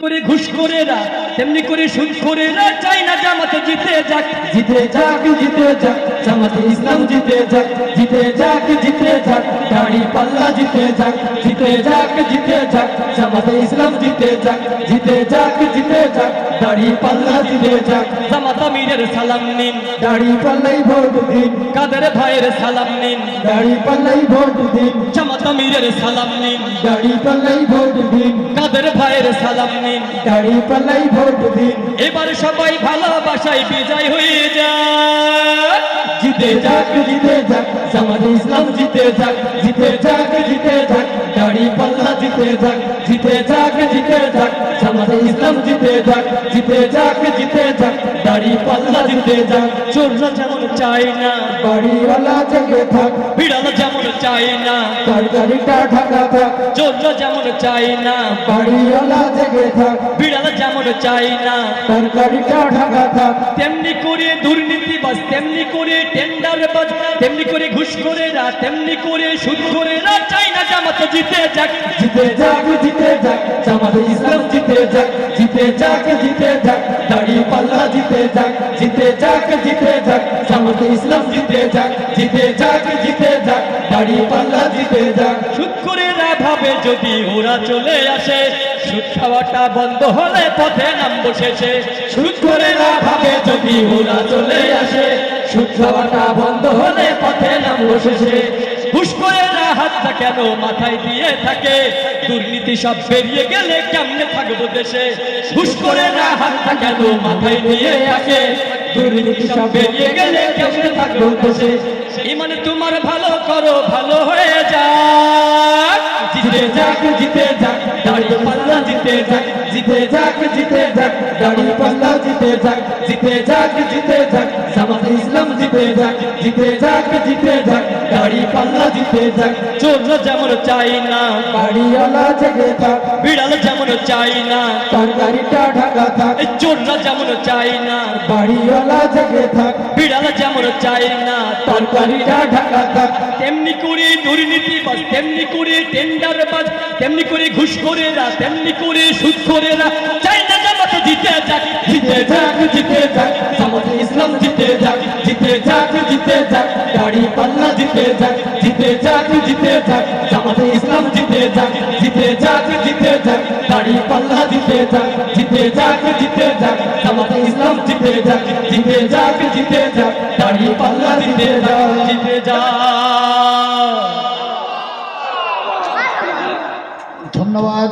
করে ঘুষ করে রা তেমনি করে সুদ করে রা চাই না জামাতে জিতে যাক জিতে যাক জিতে যাক জামাতে ইসলাম জিতে যাক জিতে যাক জিতে যাক দাড়ি পাল্লা জিতে যাক জিতে যাক জিতে যাক জামাতে ইসলাম জিতে যাক জিতে যাক জিতে যাক দাড়ি পাল্লা জিতে যাক। জামাতা মীরের সালাম নিন। দাড়ি পাল্লাই ভোট দিন। কাদের ভাইয়ের সালাম নিন? দাড়ি পাল্লাই ভোট দিন। জামাতা মীরের সালাম নিন। দাড়ি পাল্লাই ভোট দিন। কাদের ভাইয়ের সালাম নিন? দাড়ি পাল্লাই ভোট দিন। এবার সবাই ভালোবাসায় বিজয় হয়ে যায় জিতে যাক জিতে যাক। জামাতে ইসলাম যাক জিতে যাক জিতে যাক দাড়ি পাল্লা জিতে যাক জিতে যাক জিতে যাক জামাতে ইসলাম জিতে যাক জিতে যাক জিতে যাক দাড়ি পাল্লা জিতে যাক চোররা যেমন চায় না বাড়িওয়ালা জেগে থাক বিড়াল যেমন চায় না তরকারিটা ঢাকা থাক চোররা যেমন চায় না বাড়িওয়ালা জেগে থাক বিড়াল যেমন চায় না তরকারিটা ঢাকা থাক তেমনি করে দুর্নীতি বাস তেমনি করে টেন্ডার বাজ তেমনি করে ঘুষ করে রা তেমনি করে সুদ করে রা চাই না জামাতে জিতে যাক জিতে যাক জিতে যাক জামাতে ইসলাম জিতে যাক জিতে যাক জিতে যাক দাড়ি পাল্লা জিতে যাক জিতে যাক জিতে যাক জামাতে ইসলাম জিতে যাক জিতে যাক জিতে যাক দাড়ি পাল্লা জিতে যাক সুদ করে রা ভাবে যদি ওরা চলে আসে সুদ খাওয়াটা বন্ধ হলে পথে নাম বসেছে সুদ করে না ভাবে যদি ওরা চলে আসে সুদ বন্ধ হলে পথে নাম বসেছে ঘুষ করে রা হাতটা কেন মাথায় দিয়ে থাকে? দুর্নীতি সব গেলে মাথায় দিয়ে দুর্নীতি সব গেলে তোমার ভালো করো, ভালো হয়ে যাক। জিতে যাক জিতে যাক দাড়ি পাল্লা জিতে যাক। জিতে যাক জিতে যাক দাড়ি পাল্লা জিতে যাক। জিতে যাক, জিতে জিতে যাক জিতে যাক জিতে যাক দাড়ি পাল্লা জিতে যাক। চোররা যেমন চাই না, বাড়িওয়ালা জেগে থাক। বিড়াল যেমন চাই না, তরকারিটা ঢাকা থাক। চোররা যেমন চাই না, বাড়িওয়ালা জেগে থাক। বিড়াল যেমন চাই না, তরকারিটা ঢাকা থাক। তেমনি করে দুর্নীতি বাজ, তেমনি করে টেন্ডার বাজ, তেমনি করে ঘুষ করে না তেমনি করে সুদ করে না চাই না জামাতে জিতে যাক জিতে যাক জিতে যাক। জামাত ইসলাম জিতে যাক। जिते जाग जिते जाग गाड़ी पल्ला जिते जाग जिते जाग जिते जाग जमात इस्लाम जिते जाग जिते जाग जिते जाग गाड़ी पल्ला जिते जाग जिते जाग जिते जाग जमात इस्लाम जिते जाग जिते जाग जिते जाग गाड़ी पल्ला जिते जाग जिते जाग धन्यवाद